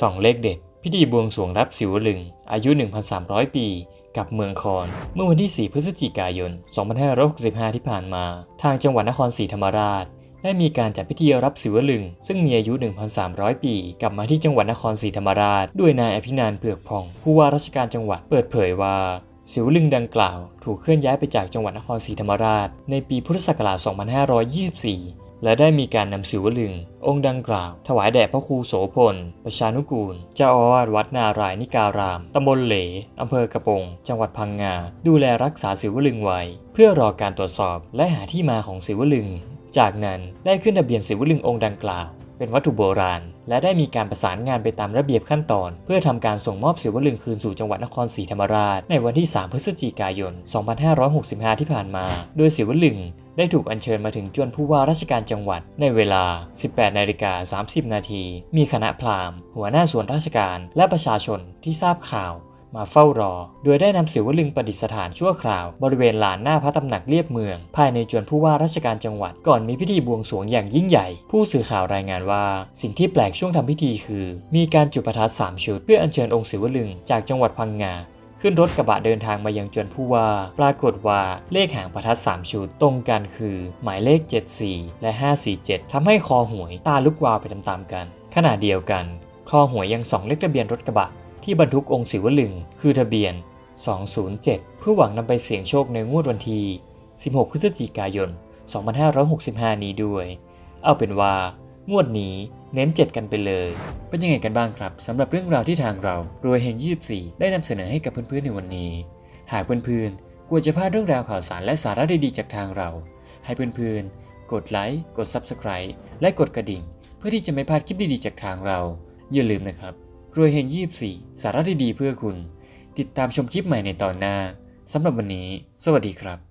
ส่องเลขเด็ด พิธีบวงสรวงรับสิวลึง อายุ 1,300 ปี กับเมืองคอน เมื่อวันที่ 4 พฤศจิกายน 2565 ที่ผ่านมา ทางจังหวัดนครศรีธรรมราช ได้มีการจัดพิธีรับศิวลึง ซึ่งมีอายุ 1,300 ปี กลับมาที่จังหวัดนครศรีธรรมราช ด้วยนายอภินันเผือกผ่อง ผู้ว่าราชการจังหวัดเปิดเผยว่าศิวลึงดังกล่าว ถูกเคลื่อนย้ายไปจากจังหวัดนครศรีธรรมราช ในปีพุทธศักราช 2524 และได้มีการนำศิวลึง องค์ดังกล่าว ถวายแด่พระครูโสพล ประชานุกูล เจ้าอาวาสวัดนารายณิการาม ตำบลเหลอำเภอกระปง จังหวัดพังงา ดูแลรักษาศิวลึงไว้ เพื่อรอการตรวจสอบและหาที่มาของศิวลึง จากนั้นได้ขึ้นทะเบียนศิวลึงองค์ดังกล่าว เป็นวัตถุโบราณ และได้มีการประสานงานไปตามระเบียบขั้นตอน เพื่อทำการส่งมอบศิวลึงคืนสู่จังหวัดนครศรีธรรมราช ในวันที่ 3 พฤศจิกายน 2565 ที่ผ่านมา โดยศิวลึง ได้ถูกอัญเชิญมาถึงจวนผู้ว่าราชการจังหวัดในเวลา 18นาฬิกา30 นาที มีคณะพราหมณ์ หัวหน้าส่วนราชการและประชาชนที่ทราบข่าวมาเฝ้ารอ โดยได้นำศิวลึงประดิษฐานชั่วคราว บริเวณลานหน้าพระตำหนักเรียบเมือง ภายในจวนผู้ว่าราชการจังหวัดก่อนมีพิธีบวงสรวงอย่างยิ่งใหญ่ ผู้สื่อข่าวรายงานว่า สิ่งที่แปลกช่วงทำพิธีคือ มีการจุดประทัดสามชุด เพื่ออัญเชิญองค์ศิวลึงจากจังหวัดพังงา ขึ้นรถกระบะเดินทางมายังจวนผู้ว่า ปรากฏว่าเลขหางประทัด 3 ชุด ตรงกันคือ หมายเลข 74 และ 547ทำให้คอหวยตาลุกวาวไปตามๆกัน ขณะเดียวกัน คอหวยยังส่องเลขทะเบียนรถกระบะ ที่บรรทุกองค์ศิวลึง คือทะเบียน 207 เพื่อหวังนำไปเสี่ยงโชคในงวดวันที่ 16 พฤศจิกายน 2565 นี้ด้วย เอาเป็นว่า งวดนี้เน้น 7 กันไปเลย เป็นยังไงกันบ้างครับสำหรับเรื่องราวที่ทางเรารวยแห่ง24 ได้นำเสนอให้กับเพื่อนๆในวันนี้ หากเพื่อนๆกลัวจะพลาดเรื่องราวข่าวสารและสาระดีๆจากทางเรา ให้เพื่อนๆกดไลค์กด Subscribe และกดกระดิ่ง เพื่อที่จะไม่พลาดคลิปดีๆจากทางเรา อย่าลืมนะครับรวยแห่ง24 สาระดีๆเพื่อคุณ ติดตามชมคลิปใหม่ในตอนหน้าสำหรับวันนี้ สวัสดีครับ